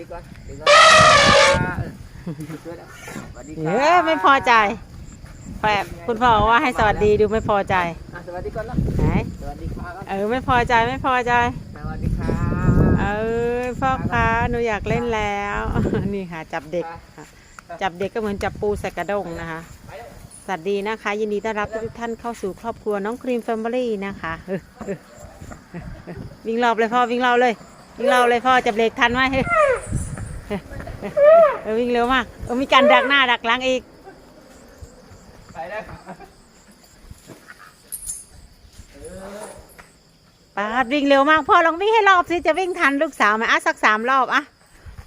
ดีก่อนดีก่อนช่วยแล้วสวัสดีคเอรัอบไม่พอใจแฝบคุณพ่อบอกว่าให้สวัสดีดูไม่พอใจอะสวัสดีก่อนแล้วไหนสวัสดีครับเออไม่พอใจไม่พอใจ สวัสดีครับเออพ่อค้าหนูอยากเล่นแล้ว นี่ค่ะ จับเด็กค่ะจับเด็กก็เหมือนจับปูใส่กระด้งนะคะ สวัสดีนะคะ ยินดีต้อนรับทุกท่านเข้าสู่ครอบครัวน้องครีมแฟมิลี่นะคะเออเออเออวิ่งรอบเลยพ่อวิ่งรอบเลย วิ่งเรอบเลยพ่อจับเด็กทันไหมเฮ้ยเออวิ่งเร็วมากเออมีการดักหน้าดักหลังอีก ไปได้ครับปาดวิ่งเร็วมากพ่อลองวิ่งให้รอบสิจะวิ่งทันลูกสาวไหมอะสักสามรอบอะ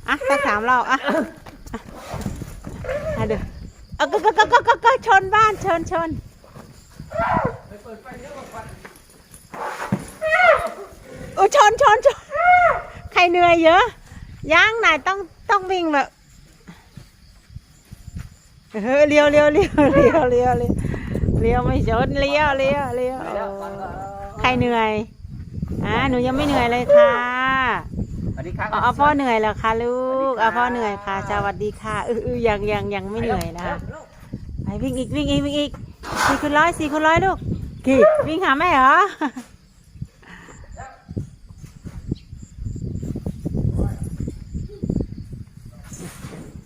อะสักสามรอบอะอะเดี๋ยวเอาก็ก็ก็ก็ก็ก็ชนบ้านชนชนโอ้ชนชนชน ใครเหนื่อยเยอะย่างไหนต้องต้องวิ่งแบบเฮ้ยเลี้ยวเลี้ยวเลี้ยวเลี้ยวเลี้ยวเลี้ยวเลี้ยวไม่ชนเลี้ยวเลี้ยวเลี้ยวไปแล้วก่อนใครเหนื่อยอ่าหนูยังไม่เหนื่อยเลยค่ะสวัสดีครับเอาเอาพ่อเหนื่อยแล้วค่ะลูกเอาพ่อเหนื่อยค่ะสวัสดีค่ะเออเออยังยังยังไม่เหนื่อยนะคะไปวิ่งอีกวิ่งอีกวิ่งอีกสี่คูณร้อยสี่คูณร้อยลูกกี่วิ่งหาแม่เหรอ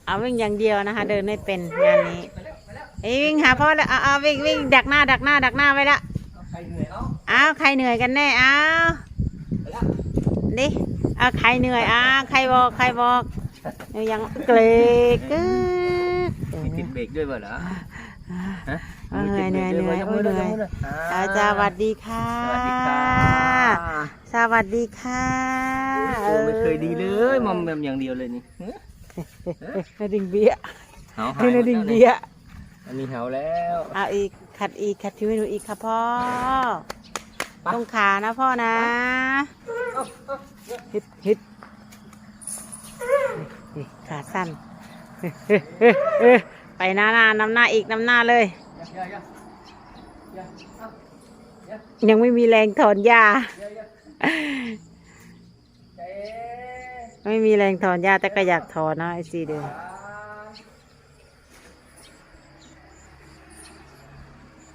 เอาวิ่งอย่างเดียวนะคะ เดินไม่เป็นงานนี้เอ้ยวิ่งหาพ่อแล้วเอาเอาวิ่งวิ่งดักหน้าดักหน้าดักหน้าไว้ละใครเหนื่อยเนาะอ้าวใครเหนื่อยกันแน่อ้าวไปแล้วดิอ้าวใครเหนื่อยอ้าวใครบอกใครบอกยังเกรกกึ๊กมีติดเบรกด้วยเปล่าเหรอฮะเออเหนื่อยเหนื่อยเหนื่อยยกโอ้มืยอเหด้วยนื่อยยกมือด้วยอ่าอ่าสวัสดีค่ะ สวัสดีค่ะสวัสดีค่ะโอ้ไม่เคยดีเลยมอมแมมอย่างเดียวเลยนี่ นาดิงเบี้ยเห่าหาคืยอหมนาดดิงแล้วนี่เบี้ยอันนี้เห่าแล้วเอาอีกขัดอีกขัดทิวให้หนูอีกค่ะพ่อต้องขานะพ่อนะฮิตฮิตนี่ขาสั้นไปหน้าหน้านำหน้าอีกนำหน้าเลยอย่าอย่าอย่าเอายังไม่มีแรงถอนหญ้าอย่าอย่าเจ๊ ไม่มีแรงถอนหญ้าแต่ก็อยากถอนนะไอซีเดิม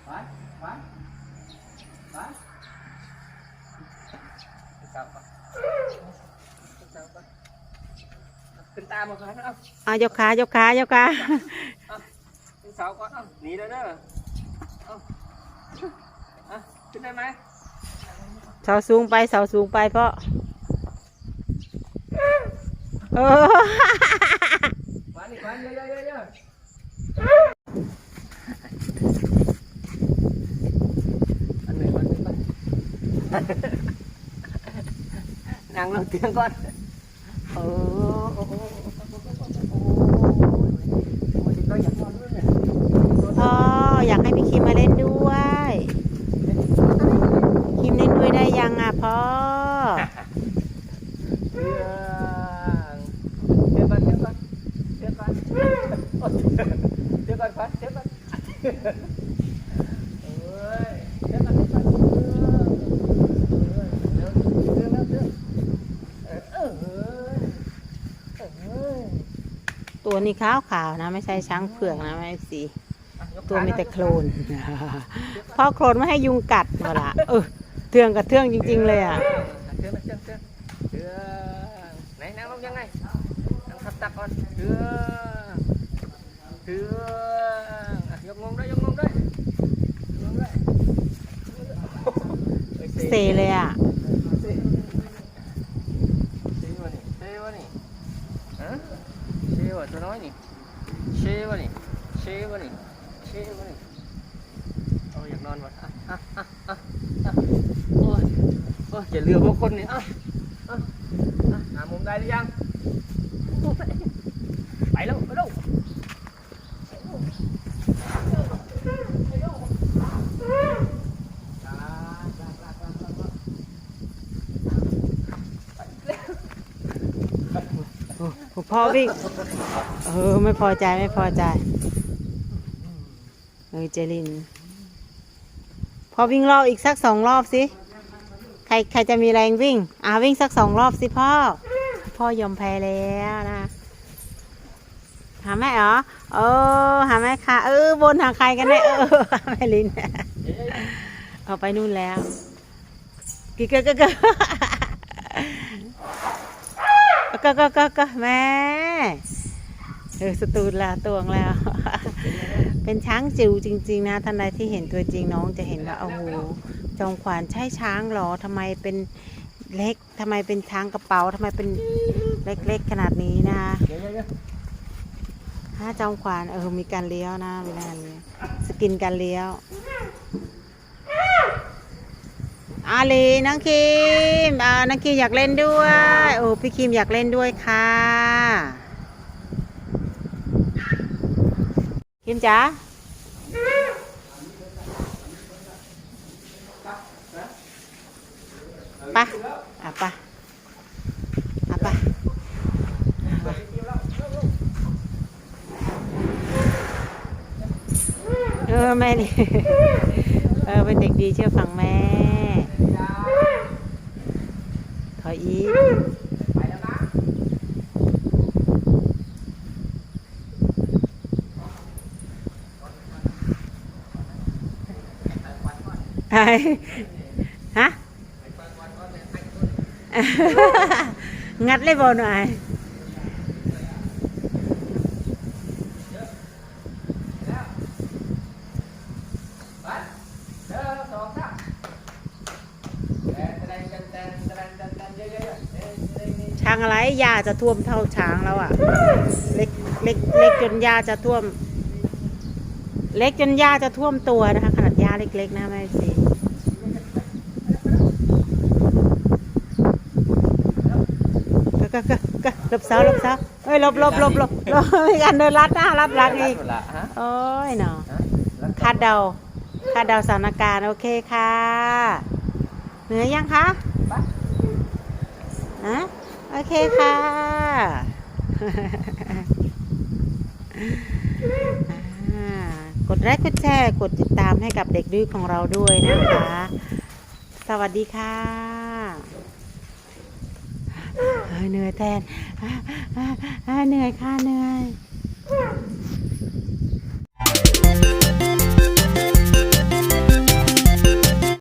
ไปไปไปกลับไปกลับไปขึ้นตามมาก่อนเอาเอายกขายกขายกขาขึ้นเสาก่อนเอาหนีเลยเด้อเอาเอาขึ้นได้ไหมเสาสูงไปเสาสูงไปเพราะ เออวันอีกวันเยอะเยอ ตัวนี้ขาวขาวๆนะ ไม่ใช่ช้างเผือกนะไม่สีตัวมีแต่โคลนพ่อโคลนไม่ให้ยุงกัดเวลาเออเทืองกับเทืองจริง ๆ เลยอะเทืองเทืองเทืองเทืองไหนนั่งลงยังไงนั่งทับตักก่อนเทืองเทืองอะย กงงด้วยยกงงด้วยยกงงด้วยเซเลยอะเซเซวะนี่เซวะนี่ฮะเซวะตัวน้อยนี่เซวะนี่เซวะนี่เซวะนี่เอาอยากนอนวะอะอะอะอะอะโอ้ยโอ้ยอย่าเลือกพวกคนนี่อะอะอะหามุมได้หรือยังโอ้ยไปแล้วไปแล้วจ้าจ้าจ้าจ้าจ้า พ่อวิ่งเออไม่พอใจไม่พอใจเออเจลิน พอวิ่งรอบอีกสักสองรอบสิใครใครจะมีแรงวิ่ง อ่าวิ่งสักสองรอบสิพ่อ พ่อยอมแพ้แล้วนะหาแม่เหรอเออหาแม่ค่ะ เออบนหาใครกันแน่เออแม่ลินเอาไปนู่นแล้วกิกกะกะกะ กะกะกะกะแม่เออสตูนละตวงแล้ว เป็นช้างจิ๋วจริง ๆ นะท่านใดที่เห็นตัวจริงน้องจะเห็นว่าโอ้โหจอมขวานใช่ช้างหรอทำไมเป็นเล็กทำไมเป็นช้างกระเป๋าทำไมเป็นเล็กๆขนาดนี้นะคะถ้าจอมขวานเออมีการเลี้ยวนะเวลาเลี้ยวสกินการเลี้ยว อาลีน้องคิมอ่าน้องคิมอยากเล่นด้วยโอ้พี่คิมอยากเล่นด้วยค่ะคิมจ๋าปะอะไปะอะไปะเออแม่นี่เออเป็นเด็กดีเชื่อฟังแม่ ถ อยอีกไปแล้วนะไอ้ฮะงัดเลยบอหน่อย ไปเดี๋ยวสองสามแตนแตนแตนแตนแตนแตนเยอะๆเยอะๆเอ้ยเอ้ยเอ้ยช้างอะไรยาจะท่วมเท่าช้างแล้วอะ เล็กเล็กเล็กจนยาจะท่วม เล็กจนยาจะท่วมตัวนะคะ ขนาดยาเล็กๆนะแม่สิก็ก็ก็ลบเสาลบเสาเอ้ยลบลบลบลบลบมีการเดินลัดหน้าลัดหลังอีกโอ้ยเนาะคาดเดาคาดเดาสถานการณ์โอเคค่ะ เหนื่อยยังคะ ไปฮะโอเคค่ะ กดไลค์กดแชร์ กดติดตามให้กับเด็กดื้อของเราด้วยนะคะ สวัสดีค่ะเหนื่อยแทนเหนื่อยค่ะเหนื่อย